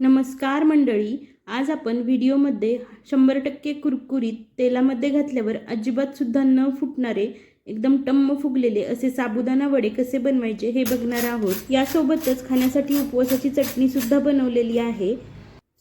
नमस्कार मंडळी आज आपण व्हिडिओमध्ये शंभर टक्के कुरकुरीत तेलामध्ये घातल्यावर अजिबातसुद्धा न फुटणारे एकदम टम्म फुगलेले असे साबुदाणा वडे कसे बनवायचे हे बघणार आहोत. यासोबतच खाण्यासाठी उपवासाची चटणीसुद्धा बनवलेली आहे.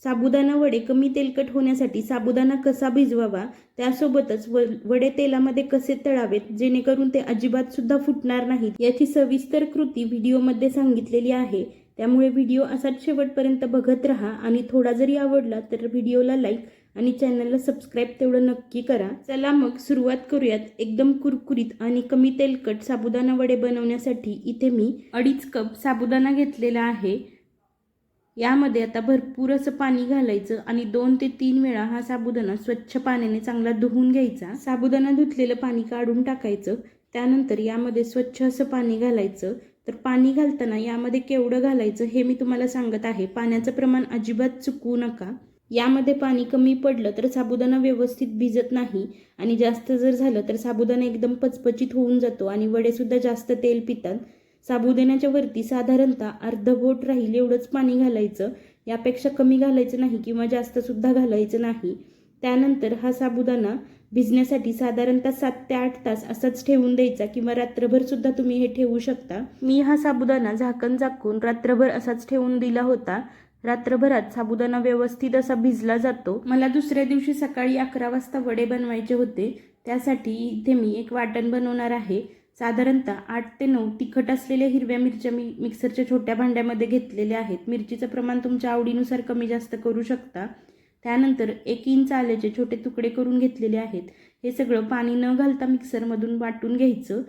साबुदाणा वडे कमी तेलकट होण्यासाठी साबुदाणा कसा भिजवावा त्यासोबतच व वडे तेलामध्ये कसे तळावेत जेणेकरून ते अजिबातसुद्धा फुटणार नाहीत याची सविस्तर कृती व्हिडिओमध्ये सांगितलेली आहे. त्यामुळे व्हिडिओ असाच शेवटपर्यंत बघत राहा आणि थोडा जरी आवडला तर व्हिडिओला लाईक आणि चॅनलला सबस्क्राईब तेवढं नक्की करा. चला मग सुरुवात करूयात एकदम कुरकुरीत आणि कमी तेलकट साबुदाणा वडे बनवण्यासाठी इथे मी अडीच कप साबुदाणा घेतलेला आहे. यामध्ये आता भरपूर असं पाणी घालायचं आणि दोन ते तीन वेळा हा साबुदाणा स्वच्छ पाण्याने चांगला धुवून घ्यायचा. साबुदाणा धुतलेलं पाणी काढून टाकायचं. त्यानंतर यामध्ये स्वच्छ असं पाणी घालायचं. तर पाणी घालताना यामध्ये केवढं घालायचं हे मी तुम्हाला सांगत आहे. पाण्याचं प्रमाण अजिबात चुकवू नका. यामध्ये पाणी कमी पडलं तर साबुदाणा व्यवस्थित भिजत नाही आणि जास्त जर झालं तर साबुदाणा एकदम पचपचित होऊन जातो आणि वडेसुद्धा जास्त तेल पितात. साबुदाण्याच्या वरती साधारणतः अर्ध बोट राहील एवढंच पाणी घालायचं. यापेक्षा कमी घालायचं नाही किंवा जास्तसुद्धा घालायचं नाही. त्यानंतर हा साबुदाणा भिजण्यासाठी साधारणतः सात ते आठ तास असाच ठेवून द्यायचा किंवा रात्रभर सुद्धा तुम्ही हे ठेवू शकता. मी हा साबुदाणा झाकण झाकून रात्रभर असाच ठेवून दिला होता. रात्रभरात साबुदाणा व्यवस्थित असा भिजला जातो. मला दुसऱ्या दिवशी सकाळी अकरा वाजता वडे बनवायचे होते. त्यासाठी इथे मी एक वाटण बनवणार आहे. साधारणतः आठ ते नऊ तिखट असलेल्या हिरव्या मिरच्या मी मिक्सरच्या छोट्या भांड्यामध्ये घेतलेल्या आहेत. मिरचीचं प्रमाण तुमच्या आवडीनुसार कमी जास्त करू शकता. त्यानंतर एक इंच आल्याचे छोटे तुकडे करून घेतलेले आहेत हे सगळं पाणी न घालता मिक्सरमधून वाटून घ्यायचं.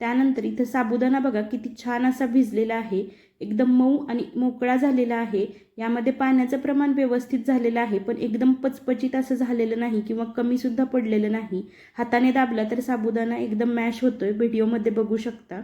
त्यानंतर इथं साबुदाणा बघा किती छान असा भिजलेला आहे एकदम मऊ आणि मोकळा झालेला आहे. यामध्ये पाण्याचं प्रमाण व्यवस्थित झालेलं आहे पण एकदम पचपचित असं झालेलं नाही किंवा कमीसुद्धा पडलेलं नाही. हाताने दाबला तर साबुदाणा एकदम मॅश होतोय व्हिडिओमध्ये बघू शकता.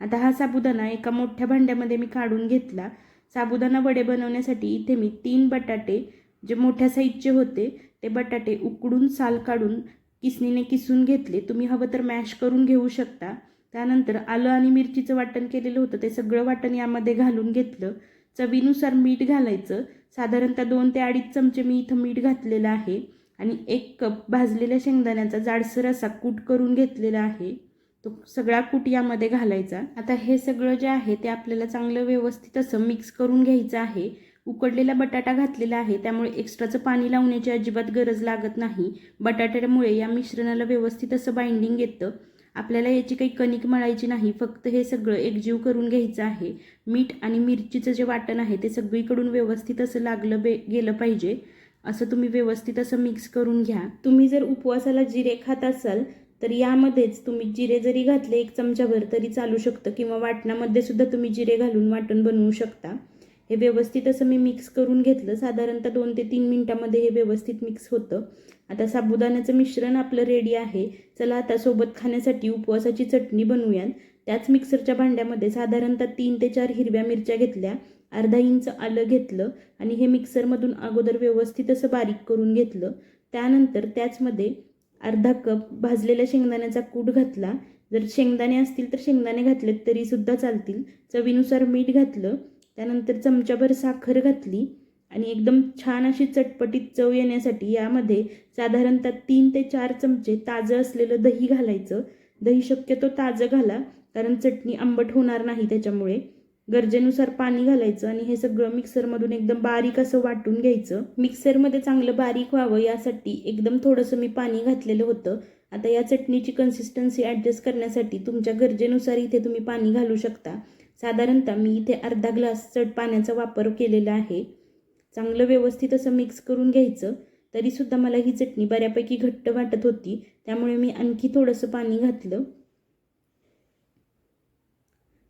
आता हा साबुदाणा एका मोठ्या भांड्यामध्ये मी काढून घेतला. साबुदाणा वडे बनवण्यासाठी इथे मी तीन बटाटे जे मोठ्या साईजचे होते ते बटाटे उकडून साल काढून किसणीने किसून घेतले. तुम्ही हवं तर मॅश करून घेऊ शकता. त्यानंतर आलं आणि मिरचीचं वाटण केलेलं होतं. ते सगळं वाटण यामध्ये घालून घेतलं. चवीनुसार मीठ घालायचं. साधारणतः दोन ते अडीच चमचे मी इथं मीठ घातलेलं आहे. आणि एक कप भाजलेल्या शेंगदाण्याचा जाडसर असा कूट करून घेतलेला आहे. तो सगळा कूट यामध्ये घालायचा. आता हे सगळं जे आहे ते आपल्याला चांगलं व्यवस्थित असं मिक्स करून घ्यायचं आहे. उकडलेला बटाटा घातलेला आहे. त्यामुळे एक्स्ट्राचं पाणी लावण्याची अजिबात गरज लागत नाही. बटाट्यामुळे या मिश्रणाला व्यवस्थित असं बाइंडिंग येतं. आपल्याला याची काही कणिक मळायची नाही. फक्त हे सगळं एकजीव करून घ्यायचं आहे. मीठ आणि मिरचीचं जे वाटण आहे ते सगळीकडून व्यवस्थित असं लागलं बे गेलं पाहिजे. असं तुम्ही व्यवस्थित असं मिक्स करून घ्या. तुम्ही जर उपवासाला जिरे खात असाल तर यामध्येच तुम्ही जिरे जरी घातले एक चमचाभर तरी चालू शकतं. किंवा वाटणामध्ये सुद्धा तुम्ही जिरे घालून वाटण बनवू शकता. हे व्यवस्थित असं मी मिक्स करून घेतलं. साधारणतः दोन ते तीन मिनटामध्ये हे व्यवस्थित मिक्स होतं. आता साबुदाण्याचं मिश्रण आपलं रेडी आहे. चला आता सोबत खाण्यासाठी उपवासाची चटणी बनवूयात. त्याच मिक्सरच्या भांड्यामध्ये साधारणतः तीन ते चार हिरव्या मिरच्या घेतल्या. अर्धा इंच आलं घेतलं आणि हे मिक्सरमधून अगोदर व्यवस्थित असं बारीक करून घेतलं. त्यानंतर त्याचमध्ये अर्धा कप भाजलेल्या शेंगदाण्याचा कूट घातला. जर शेंगदाणे असतील तर शेंगदाणे घातलेत तरीसुद्धा चालतील. चवीनुसार मीठ घातलं. त्यानंतर चमचाभर साखर घातली आणि एकदम छान अशी चटपटीत चव येण्यासाठी यामध्ये साधारणतः तीन ते चार चमचे ताजं असलेलं दही घालायचं. दही शक्यतो ताजं घाला कारण चटणी आंबट होणार नाही त्याच्यामुळे. गरजेनुसार पाणी घालायचं आणि हे सगळं मिक्सरमधून एकदम बारीक असं वाटून घ्यायचं. मिक्सरमध्ये चांगलं बारीक व्हावं यासाठी एकदम थोडंसं मी पाणी घातलेलं होतं. आता या चटणीची कन्सिस्टन्सी ॲडजस्ट करण्यासाठी तुमच्या गरजेनुसार इथे तुम्ही पाणी घालू शकता. साधारणतः मी इथे अर्धा ग्लास चट पाण्याचा वापर केलेला आहे. चांगलं व्यवस्थित असं मिक्स करून घ्यायचं. तरीसुद्धा मला ही चटणी बऱ्यापैकी घट्ट वाटत होती त्यामुळे मी आणखी थोडंसं पाणी घातलं.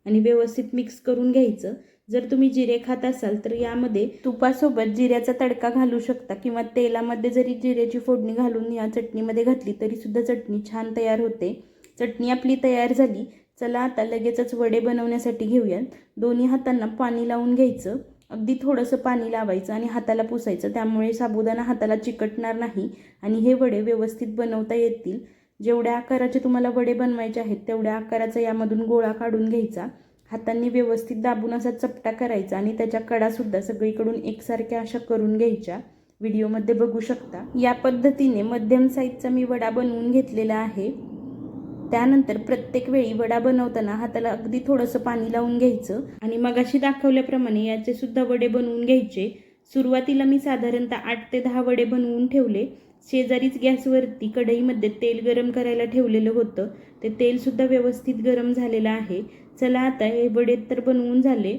आणि व्यवस्थित मिक्स करून घ्यायचं. जर तुम्ही जिरे खात असाल तर यामध्ये तुपासोबत जिऱ्याचा तडका घालू शकता किंवा तेलामध्ये जरी जिऱ्याची फोडणी घालून या चटणीमध्ये घातली तरीसुद्धा चटणी छान तयार होते. चटणी आपली तयार झाली चला आता लगेचच वडे बनवण्यासाठी घेऊयात. दोन्ही हातांना पाणी लावून घ्यायचं. अगदी थोडंसं पाणी लावायचं आणि हाताला पुसायचं. त्यामुळे साबुदाणा हाताला चिकटणार नाही आणि हे वडे व्यवस्थित बनवता येतील. जेवढ्या आकाराचे तुम्हाला वडे बनवायचे आहेत तेवढ्या आकाराचा यामधून गोळा काढून घ्यायचा. हातांनी व्यवस्थित दाबून असा चपटा करायचा आणि त्याच्या कडासुद्धा सगळीकडून एकसारख्या अशा करून घ्यायच्या. व्हिडिओमध्ये बघू शकता. या पद्धतीने मध्यम साईजचा मी वडा बनवून घेतलेला आहे. त्यानंतर प्रत्येक वेळी वडा बनवताना हाताला अगदी थोडंसं पाणी लावून घ्यायचं आणि मगाशी दाखवल्याप्रमाणे याचे सुद्धा वडे बनवून घ्यायचे. सुरुवातीला मी साधारणतः आठ ते दहा वडे बनवून ठेवले. शेजारीच गॅसवरती कढईमध्ये तेल गरम करायला ठेवलेलं होतं. ते तेलसुद्धा व्यवस्थित गरम झालेलं आहे. चला आता हे वडे तर बनवून झाले.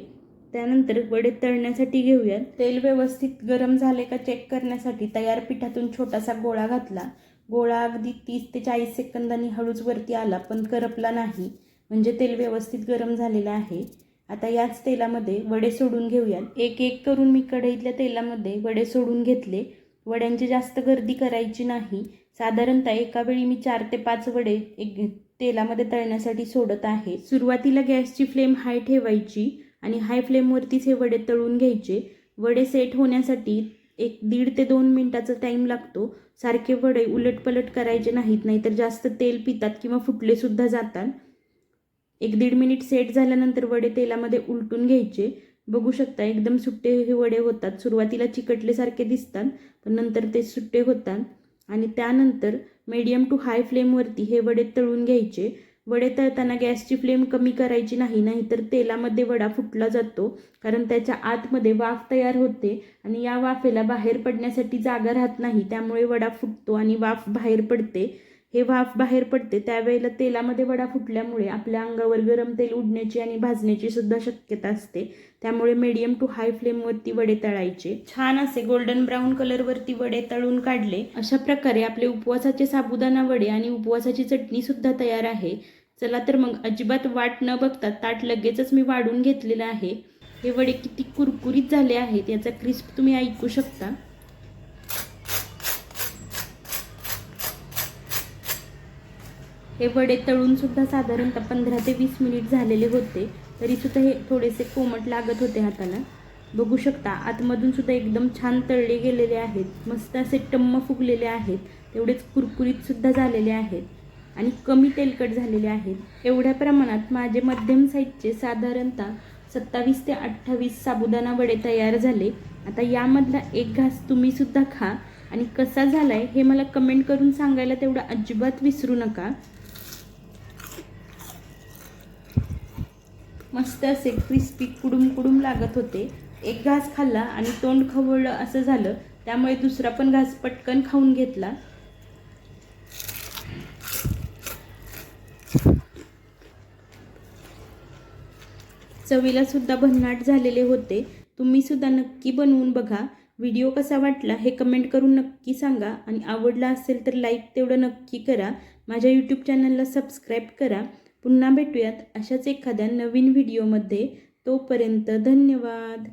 त्यानंतर वडे तळण्यासाठी घेऊयात. तेल व्यवस्थित गरम झाले का चेक करण्यासाठी तयार पिठातून छोटासा गोळा घातला. गोळा अगदी तीस ते चाळीस सेकंदांनी हळूच वरती आला पण करपला नाही. म्हणजे तेल व्यवस्थित गरम झालेलं आहे. आता याच तेलामध्ये वडे सोडून घेऊयात. एक एक करून मी कढईतल्या तेलामध्ये वडे सोडून घेतले. वड्यांची जास्त गर्दी करायची नाही. साधारणतः एका वेळी मी चार ते पाच वडे एक तेलामध्ये तळण्यासाठी सोडत आहे. सुरुवातीला गॅसची फ्लेम हाय ठेवायची आणि हाय फ्लेमवरतीच हे वडे तळून घ्यायचे. वडे सेट होण्यासाठी एक दीड ते दोन मिनटाचा टाईम लागतो. सारखे वडे उलटपलट करायचे नाहीत नाहीतर जास्त तेल पितात किंवा फुटले सुद्धा जातात. एक दीड मिनिट सेट झाल्यानंतर वडे तेलामध्ये उलटून घ्यायचे. बघू शकता एकदम सुट्टे हे वडे होतात. सुरुवातीला चिकटलेसारखे दिसतात पण नंतर ते सुट्टे होतात. आणि त्यानंतर मीडियम टू हाय फ्लेमवरती हे वडे तळून घ्यायचे. वडे तळताना गॅसची फ्लेम कमी करायची नाही नाहीतर तेलामध्ये वडा फुटला जातो कारण त्याच्या आतमध्ये वाफ तयार होते आणि या वाफेला बाहेर पडण्यासाठी जागा राहत नाही त्यामुळे वडा फुटतो आणि वाफ बाहेर पडते. हे वाफ बाहेर पडते त्यावेळेला तेलामध्ये वडा फुटल्यामुळे आपल्या अंगावर गरम तेल उडण्याची आणि भाजण्याची सुद्धा शक्यता असते. त्यामुळे मीडियम टू हाय फ्लेमवरती वडे तळायचे. छान असे गोल्डन ब्राऊन कलरवरती वडे तळून काढले. अशा प्रकारे आपले उपवासाचे साबुदाणा वडे आणि उपवासाची चटणी सुद्धा तयार आहे. चला तर मग अजिबात वाट न बघता ताट लगेचच मी वाढून घेतलेलं आहे. हे वडे किती कुरकुरीत झाले आहेत याचा क्रिस्प तुम्ही ऐकू शकता. हे वडे तळून सुद्धा साधारणतः पंधरा ते वीस मिनिट झालेले होते. तरी सुद्धा हे थोडेसे कोमट लागत होते हाताला. बघू शकता आतमधून सुद्धा एकदम छान तळले गेलेले आहेत. मस्त असे टम्म फुगलेले आहेत. तेवढेच कुरकुरीत सुद्धा झालेले आहेत. आणि कमी तेलकट झालेले आहेत. एवढ्या प्रमाणात माझे मध्यम साईजचे साधारणतः सत्तावीस ते अठ्ठावीस साबुदाणा वडे तयार झाले. आता यामधला एक घास तुम्ही सुद्धा खा. आणि कसा झाला आहे हे मला कमेंट करून सांगायला तेवढं अजिबात विसरू नका. मस्त असे क्रिस्पी कुडूम कुडूम लागत होते. एक घास खाल्ला आणि तोंड खवळलं असं झालं. त्यामुळे दुसरा पण घास पटकन खाऊन घेतला. चवीला सुद्धा भन्नाट झालेले होते. तुम्ही सुद्धा नक्की बनवून बघा. व्हिडिओ कसा वाटला हे कमेंट करून नक्की सांगा. आणि आवडला असेल तर लाईक तेवढं नक्की करा. माझ्या यूट्यूब चॅनलला सबस्क्राईब करा. पुन्हा भेटूयात अशाच एखाद्या नवीन व्हिडिओमध्ये तोपर्यंत धन्यवाद.